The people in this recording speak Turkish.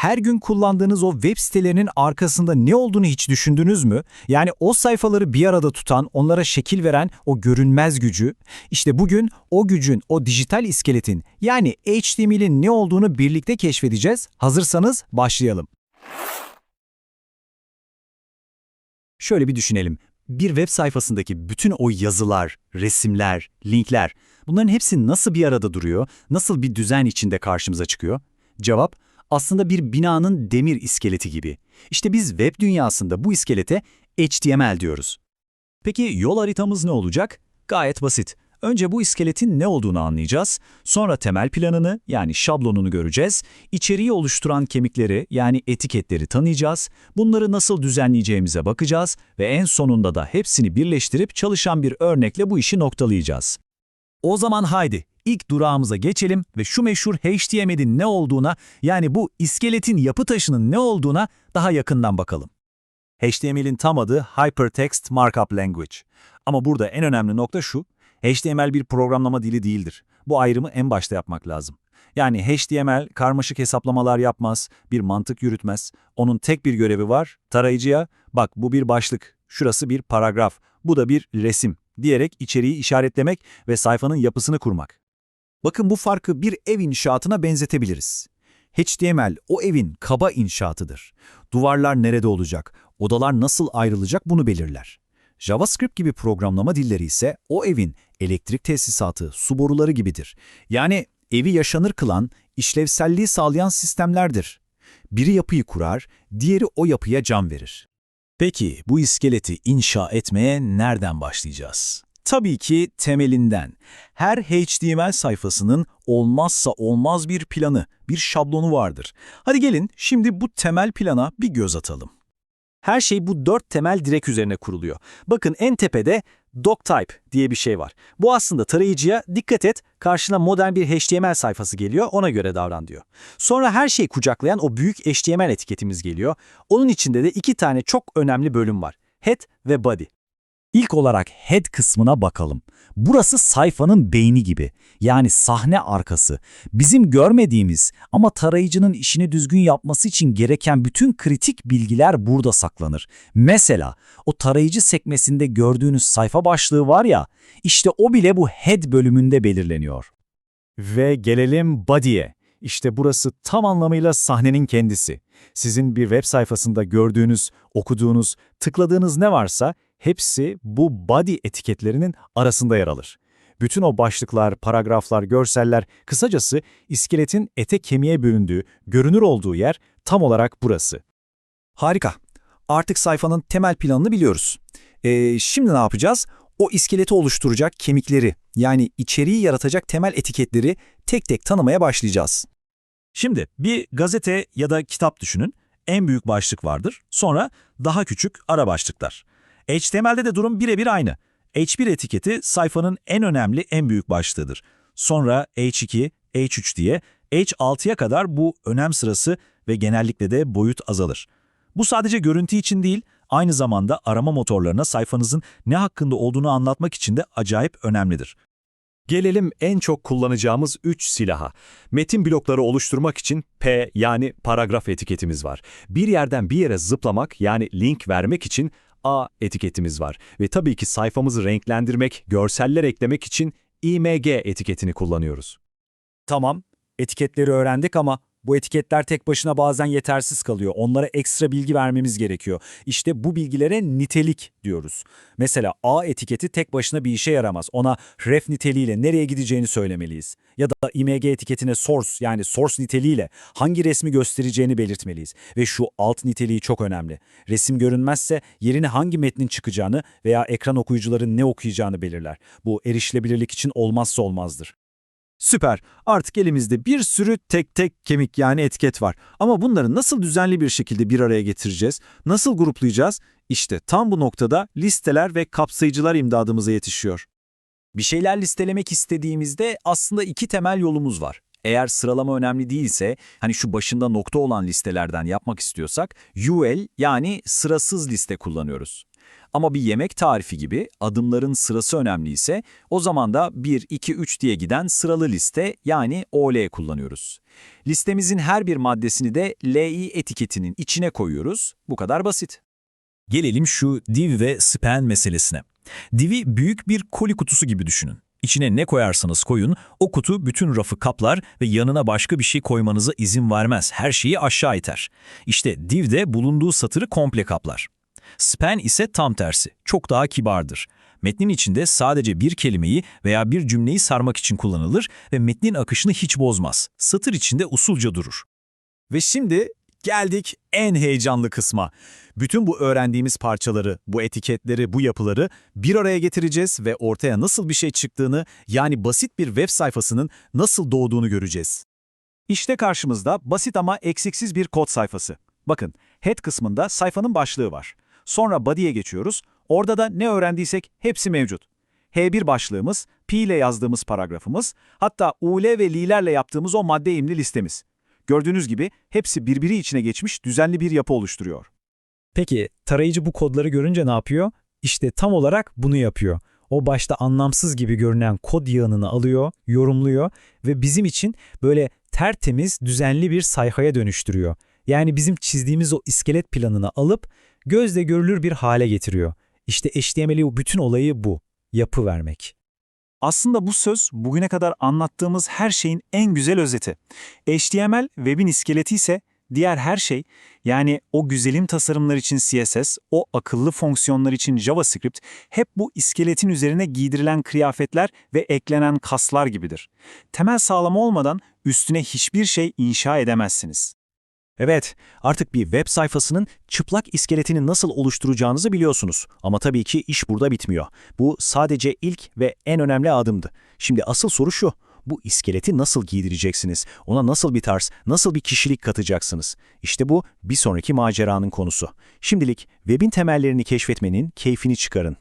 her gün kullandığınız o web sitelerinin arkasında ne olduğunu hiç düşündünüz mü? Yani o sayfaları bir arada tutan, onlara şekil veren o görünmez gücü. İşte bugün o gücün, o dijital iskeletin yani HTML'in ne olduğunu birlikte keşfedeceğiz. Hazırsanız başlayalım. Şöyle bir düşünelim. Bir web sayfasındaki bütün o yazılar, resimler, linkler, bunların hepsi nasıl bir arada duruyor, nasıl bir düzen içinde karşımıza çıkıyor? Cevap, aslında bir binanın demir iskeleti gibi. İşte biz web dünyasında bu iskelete HTML diyoruz. Peki yol haritamız ne olacak? Gayet basit. Önce bu iskeletin ne olduğunu anlayacağız, sonra temel planını yani şablonunu göreceğiz, içeriği oluşturan kemikleri yani etiketleri tanıyacağız, bunları nasıl düzenleyeceğimize bakacağız ve en sonunda da hepsini birleştirip çalışan bir örnekle bu işi noktalayacağız. O zaman haydi ilk durağımıza geçelim ve şu meşhur HTML'in ne olduğuna yani bu iskeletin yapı taşının ne olduğuna daha yakından bakalım. HTML'in tam adı Hypertext Markup Language. Ama burada en önemli nokta şu, HTML bir programlama dili değildir. Bu ayrımı en başta yapmak lazım. Yani HTML karmaşık hesaplamalar yapmaz, bir mantık yürütmez. Onun tek bir görevi var, tarayıcıya, bak bu bir başlık, şurası bir paragraf, bu da bir resim diyerek içeriği işaretlemek ve sayfanın yapısını kurmak. Bakın bu farkı bir ev inşaatına benzetebiliriz. HTML o evin kaba inşaatıdır. Duvarlar nerede olacak, odalar nasıl ayrılacak bunu belirler. JavaScript gibi programlama dilleri ise o evin elektrik tesisatı, su boruları gibidir. Yani evi yaşanır kılan, işlevselliği sağlayan sistemlerdir. Biri yapıyı kurar, diğeri o yapıya can verir. Peki bu iskeleti inşa etmeye nereden başlayacağız? Tabii ki temelinden. Her HTML sayfasının olmazsa olmaz bir planı, bir şablonu vardır. Hadi gelin şimdi bu temel plana bir göz atalım. Her şey bu dört temel direk üzerine kuruluyor. Bakın en tepede doctype diye bir şey var. Bu aslında tarayıcıya dikkat et karşına modern bir HTML sayfası geliyor ona göre davran diyor. Sonra her şeyi kucaklayan o büyük HTML etiketimiz geliyor. Onun içinde de iki tane çok önemli bölüm var. Head ve body. İlk olarak head kısmına bakalım. Burası sayfanın beyni gibi. Yani sahne arkası. Bizim görmediğimiz ama tarayıcının işini düzgün yapması için gereken bütün kritik bilgiler burada saklanır. Mesela o tarayıcı sekmesinde gördüğünüz sayfa başlığı var ya, işte o bile bu head bölümünde belirleniyor. Ve gelelim body'e. İşte burası tam anlamıyla sahnenin kendisi. Sizin bir web sayfasında gördüğünüz, okuduğunuz, tıkladığınız ne varsa hepsi bu body etiketlerinin arasında yer alır. Bütün o başlıklar, paragraflar, görseller, kısacası iskeletin ete kemiğe büründüğü, görünür olduğu yer tam olarak burası. Harika. Artık sayfanın temel planını biliyoruz. Ee, şimdi ne yapacağız? O iskeleti oluşturacak kemikleri, yani içeriği yaratacak temel etiketleri tek tek tanımaya başlayacağız. Şimdi bir gazete ya da kitap düşünün. En büyük başlık vardır. Sonra daha küçük ara başlıklar. HTML'de de durum birebir aynı. H1 etiketi sayfanın en önemli en büyük başlığıdır. Sonra H2, H3 diye H6'ya kadar bu önem sırası ve genellikle de boyut azalır. Bu sadece görüntü için değil, aynı zamanda arama motorlarına sayfanızın ne hakkında olduğunu anlatmak için de acayip önemlidir. Gelelim en çok kullanacağımız 3 silaha. Metin blokları oluşturmak için P yani paragraf etiketimiz var. Bir yerden bir yere zıplamak yani link vermek için A etiketimiz var. Ve tabii ki sayfamızı renklendirmek, görseller eklemek için IMG etiketini kullanıyoruz. Tamam, etiketleri öğrendik ama bu etiketler tek başına bazen yetersiz kalıyor. Onlara ekstra bilgi vermemiz gerekiyor. İşte bu bilgilere nitelik diyoruz. Mesela A etiketi tek başına bir işe yaramaz. Ona ref niteliğiyle nereye gideceğini söylemeliyiz. Ya da img etiketine source yani source niteliğiyle hangi resmi göstereceğini belirtmeliyiz. Ve şu alt niteliği çok önemli. Resim görünmezse yerine hangi metnin çıkacağını veya ekran okuyucuların ne okuyacağını belirler. Bu erişilebilirlik için olmazsa olmazdır. Süper. Artık elimizde bir sürü tek tek kemik yani etiket var. Ama bunları nasıl düzenli bir şekilde bir araya getireceğiz? Nasıl gruplayacağız? İşte tam bu noktada listeler ve kapsayıcılar imdadımıza yetişiyor. Bir şeyler listelemek istediğimizde aslında iki temel yolumuz var. Eğer sıralama önemli değilse, hani şu başında nokta olan listelerden yapmak istiyorsak, UL yani sırasız liste kullanıyoruz. Ama bir yemek tarifi gibi adımların sırası önemliyse o zaman da 1, 2, 3 diye giden sıralı liste yani OL kullanıyoruz. Listemizin her bir maddesini de LI etiketinin içine koyuyoruz. Bu kadar basit. Gelelim şu div ve span meselesine. Div'i büyük bir koli kutusu gibi düşünün. İçine ne koyarsanız koyun, o kutu bütün rafı kaplar ve yanına başka bir şey koymanıza izin vermez. Her şeyi aşağı iter. İşte div de bulunduğu satırı komple kaplar. Span ise tam tersi, çok daha kibardır. Metnin içinde sadece bir kelimeyi veya bir cümleyi sarmak için kullanılır ve metnin akışını hiç bozmaz. Satır içinde usulca durur. Ve şimdi geldik en heyecanlı kısma. Bütün bu öğrendiğimiz parçaları, bu etiketleri, bu yapıları bir araya getireceğiz ve ortaya nasıl bir şey çıktığını, yani basit bir web sayfasının nasıl doğduğunu göreceğiz. İşte karşımızda basit ama eksiksiz bir kod sayfası. Bakın, head kısmında sayfanın başlığı var. Sonra body'ye geçiyoruz. Orada da ne öğrendiysek hepsi mevcut. H1 başlığımız, P ile yazdığımız paragrafımız, hatta UL ve L'lerle yaptığımız o madde imli listemiz. Gördüğünüz gibi hepsi birbiri içine geçmiş düzenli bir yapı oluşturuyor. Peki tarayıcı bu kodları görünce ne yapıyor? İşte tam olarak bunu yapıyor. O başta anlamsız gibi görünen kod yığınını alıyor, yorumluyor ve bizim için böyle tertemiz, düzenli bir sayfaya dönüştürüyor. Yani bizim çizdiğimiz o iskelet planını alıp gözle görülür bir hale getiriyor. İşte HTML'in bütün olayı bu, yapı vermek. Aslında bu söz bugüne kadar anlattığımız her şeyin en güzel özeti. HTML webin iskeleti ise diğer her şey yani o güzelim tasarımlar için CSS, o akıllı fonksiyonlar için JavaScript hep bu iskeletin üzerine giydirilen kıyafetler ve eklenen kaslar gibidir. Temel sağlama olmadan üstüne hiçbir şey inşa edemezsiniz. Evet, artık bir web sayfasının çıplak iskeletini nasıl oluşturacağınızı biliyorsunuz. Ama tabii ki iş burada bitmiyor. Bu sadece ilk ve en önemli adımdı. Şimdi asıl soru şu. Bu iskeleti nasıl giydireceksiniz? Ona nasıl bir tarz, nasıl bir kişilik katacaksınız? İşte bu bir sonraki maceranın konusu. Şimdilik webin temellerini keşfetmenin keyfini çıkarın.